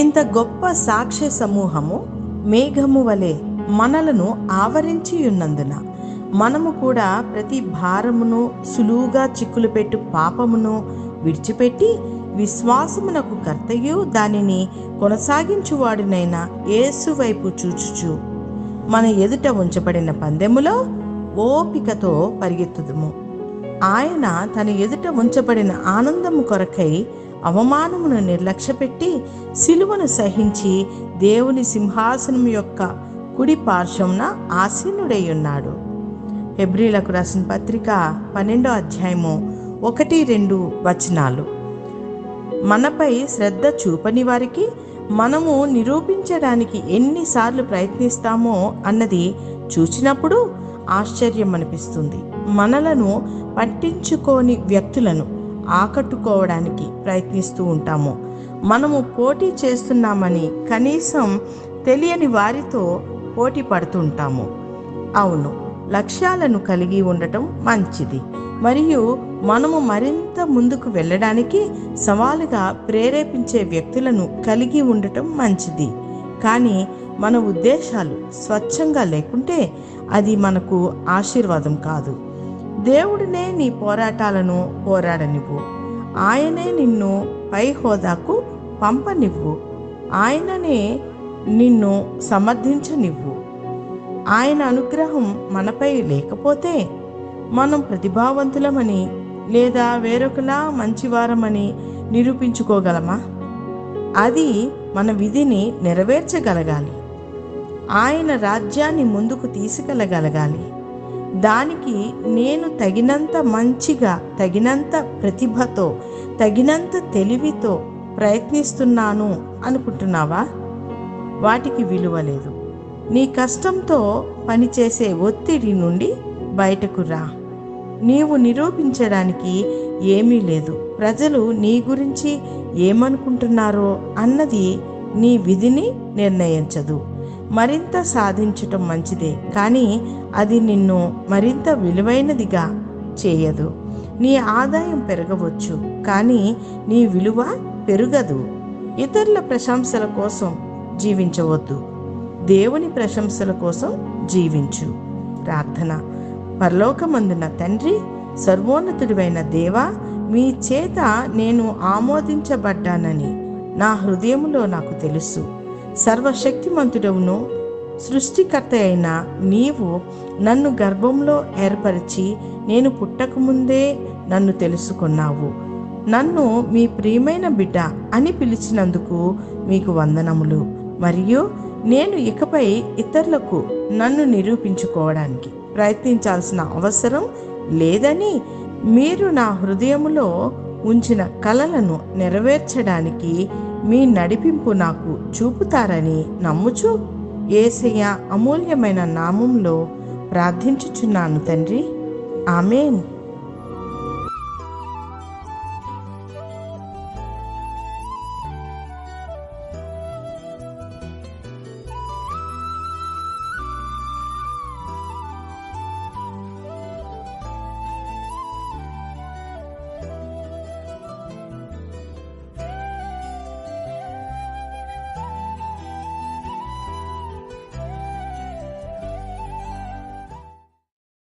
ఇంత గొప్ప సాక్ష్య సమూహము మేఘము వలె మనలను ఆవరించి ఉన్నందున మనము కూడా ప్రతి భారమును సులువుగా చిక్కులు పెట్టు పాపమును విడిచిపెట్టి విశ్వాసమునకు కర్తయు దానిని కొనసాగించువాడినైన యేసు వైపు చూచుచు. మన ఎదుట ఉంచబడిన పందెములో ఓపికతో పరిగెత్తుదుము. ఆయన తన ఎదుట ఉంచబడిన ఆనందము కొరకై అవమానమును నిర్లక్ష్యపెట్టి సిలువను సహించి దేవుని సింహాసనం యొక్క కుడి పార్శ్వమున ఆసీనుడై ఉన్నాడు హెబ్రిలకు రాసిన పత్రిక పన్నెండో అధ్యాయము ఒకటి రెండు వచనాలు. మనపై శ్రద్ధ చూపని వారికి మనము నిరూపించడానికి ఎన్నిసార్లు ప్రయత్నిస్తామో అన్నది చూచినప్పుడు ఆశ్చర్యం అనిపిస్తుంది మనలను పట్టించుకోని వ్యక్తులను ఆకట్టుకోవడానికి ప్రయత్నిస్తూ ఉంటాము. మనము పోటీ చేస్తున్నామని కనీసం తెలియని వారితో పోటీ పడుతుంటాము అవును లక్ష్యాలను కలిగి ఉండటం మంచిది. మరియు మనము మరింత ముందుకు వెళ్ళడానికి సవాలుగా ప్రేరేపించే వ్యక్తులను కలిగి ఉండటం మంచిది. కానీ మన ఉద్దేశాలు స్వచ్ఛంగా లేకుంటే అది మనకు ఆశీర్వాదం కాదు. దేవుడినే నీ పోరాటాలను పోరాడనివ్వు. ఆయనే నిన్ను పై హోదాకు పంపనివ్వు. ఆయననే నిన్ను సమర్థించనివ్వు. ఆయన అనుగ్రహం మనపై లేకపోతే మనం ప్రతిభావంతులమని లేదా వేరొకలా మంచివారమని నిరూపించుకోగలమా? అది మన విధిని నెరవేర్చగలగాలి. ఆయన రాజ్యాన్ని ముందుకు తీసుకెళ్ళగలగాలి దానికి నేను తగినంత మంచిగా తగినంత ప్రతిభతో తగినంత తెలివితో ప్రయత్నిస్తున్నాను అనుకుంటున్నావా? వాటికి విలువ లేదు. నీ కష్టంతో పనిచేసే ఒత్తిడి నుండి బయటకు రా. నీవు నిరూపించడానికి ఏమీ లేదు. ప్రజలు నీ గురించి ఏమనుకుంటున్నారో అన్నది నీ విధిని నిర్ణయించదు. మరింత సాధించటం మంచిదే కానీ అది నిన్ను మరింత విలువైనదిగా చేయదు. నీ ఆదాయం పెరగవచ్చు కానీ నీ విలువ పెరుగదు. ఇతరుల ప్రశంసల కోసం జీవించవద్దు. దేవుని ప్రశంసల కోసం జీవించు. ప్రార్థన. పరలోకమందున తండ్రి సర్వోన్నతుడివైన దేవా మీ చేత నేను ఆమోదించబడ్డానని నా హృదయములో నాకు తెలుసు. సర్వశక్తిమంతుడవును. సృష్టికర్త అయిన నీవు నన్ను గర్భంలో ఏర్పరిచి నేను పుట్టకముందే నన్ను తెలుసుకున్నావు. నన్ను మీ ప్రియమైన బిడ్డ అని పిలిచినందుకు మీకు వందనములు. మరియు నేను ఇకపై ఇతరులకు నన్ను నిరూపించుకోవడానికి ప్రయత్నించాల్సిన అవసరం లేదని మీరు నా హృదయములో ఉంచిన కలలను నెరవేర్చడానికి మీ నడిపింపు నాకు చూపుతారని నమ్ముచు ఏసయ్య అమూల్యమైన నామంలో ప్రార్థించుచున్నాను తండ్రి. ఆమెన్.